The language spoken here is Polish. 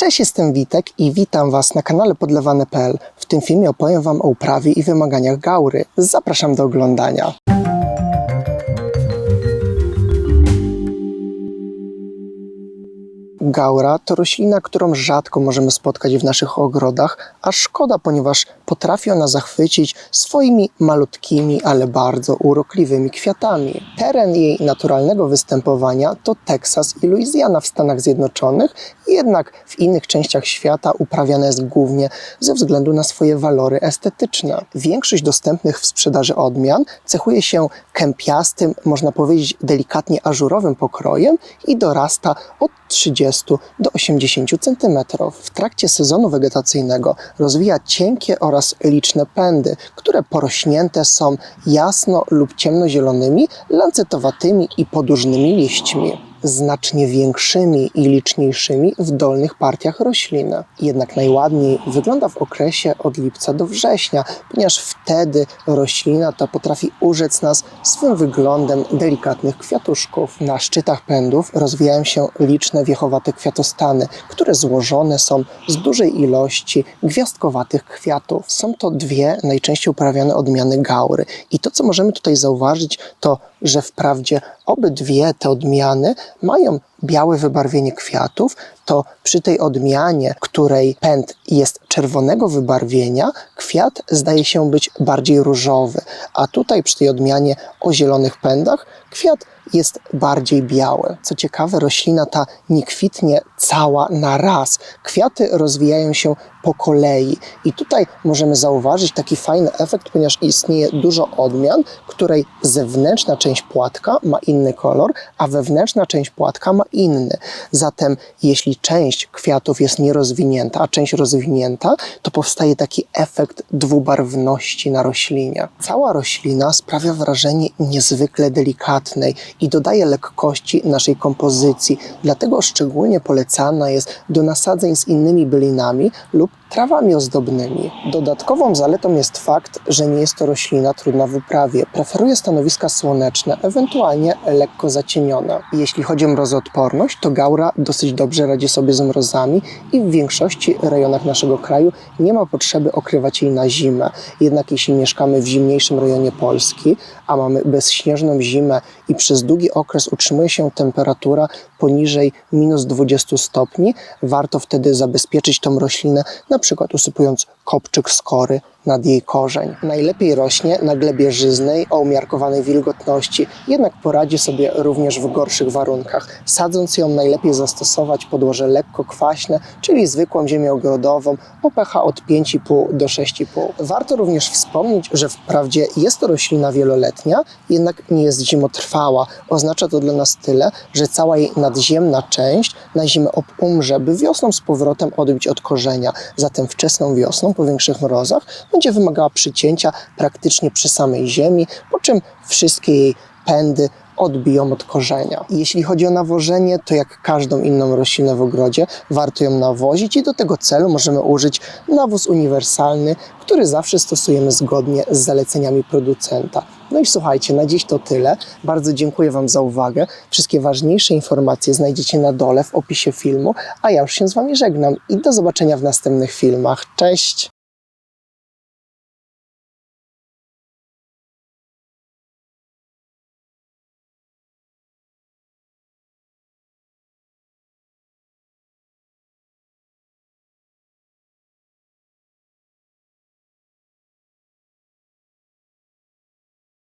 Cześć, jestem Witek i witam Was na kanale podlewane.pl. W tym filmie opowiem Wam o uprawie i wymaganiach gaury. Zapraszam do oglądania. Gaura to roślina, którą rzadko możemy spotkać w naszych ogrodach, a szkoda, ponieważ potrafi ona zachwycić swoimi malutkimi, ale bardzo urokliwymi kwiatami. Teren jej naturalnego występowania to Teksas i Luizjana w Stanach Zjednoczonych, jednak w innych częściach świata uprawiana jest głównie ze względu na swoje walory estetyczne. Większość dostępnych w sprzedaży odmian cechuje się kępiastym, można powiedzieć delikatnie ażurowym pokrojem i dorasta od 30 do 80 cm. W trakcie sezonu wegetacyjnego rozwija cienkie oraz liczne pędy, które porośnięte są jasno lub ciemnozielonymi, lancetowatymi i podłużnymi liśćmi znacznie większymi i liczniejszymi w dolnych partiach rośliny. Jednak najładniej wygląda w okresie od lipca do września, ponieważ wtedy roślina ta potrafi urzec nas swym wyglądem delikatnych kwiatuszków. Na szczytach pędów rozwijają się liczne wiechowate kwiatostany, które złożone są z dużej ilości gwiazdkowatych kwiatów. Są to dwie najczęściej uprawiane odmiany gaury. I to, co możemy tutaj zauważyć, to że wprawdzie obydwie te odmiany mają białe wybarwienie kwiatów, to przy tej odmianie, której pęd jest czerwonego wybarwienia, kwiat zdaje się być bardziej różowy, a tutaj przy tej odmianie o zielonych pędach kwiat jest bardziej biały. Co ciekawe, roślina ta nie kwitnie cała na raz. Kwiaty rozwijają się po kolei. I tutaj możemy zauważyć taki fajny efekt, ponieważ istnieje dużo odmian, której zewnętrzna część płatka ma inny kolor, a wewnętrzna część płatka ma inny. Zatem jeśli część kwiatów jest nierozwinięta, a część rozwinięta, to powstaje taki efekt dwubarwności na roślinie. Cała roślina sprawia wrażenie niezwykle delikatnej i dodaje lekkości naszej kompozycji. Dlatego szczególnie polecana jest do nasadzeń z innymi bylinami lub trawami ozdobnymi. Dodatkową zaletą jest fakt, że nie jest to roślina trudna w uprawie. Preferuje stanowiska słoneczne, ewentualnie lekko zacienione. Jeśli chodzi o mrozoodporność, to gaura dosyć dobrze radzi sobie z mrozami i w większości rejonach naszego kraju nie ma potrzeby okrywać jej na zimę. Jednak jeśli mieszkamy w zimniejszym rejonie Polski, a mamy bezśnieżną zimę i przez długi okres utrzymuje się temperatura poniżej minus 20 stopni, warto wtedy zabezpieczyć tą roślinę, na przykład usypując kopczyk skory nad jej korzeń. Najlepiej rośnie na glebie żyznej o umiarkowanej wilgotności, jednak poradzi sobie również w gorszych warunkach. Sadząc ją najlepiej zastosować podłoże lekko kwaśne, czyli zwykłą ziemię ogrodową o pH od 5,5 do 6,5. Warto również wspomnieć, że wprawdzie jest to roślina wieloletnia, jednak nie jest zimotrwała. Oznacza to dla nas tyle, że cała jej nadziemna część na zimę umrze, by wiosną z powrotem odbić od korzenia. Zatem wczesną wiosną, po większych mrozach, będzie wymagała przycięcia praktycznie przy samej ziemi, po czym wszystkie jej pędy odbiją od korzenia. Jeśli chodzi o nawożenie, to jak każdą inną roślinę w ogrodzie, warto ją nawozić i do tego celu możemy użyć nawóz uniwersalny, który zawsze stosujemy zgodnie z zaleceniami producenta. No i słuchajcie, na dziś to tyle. Bardzo dziękuję Wam za uwagę. Wszystkie ważniejsze informacje znajdziecie na dole w opisie filmu, a ja już się z Wami żegnam i do zobaczenia w następnych filmach. Cześć!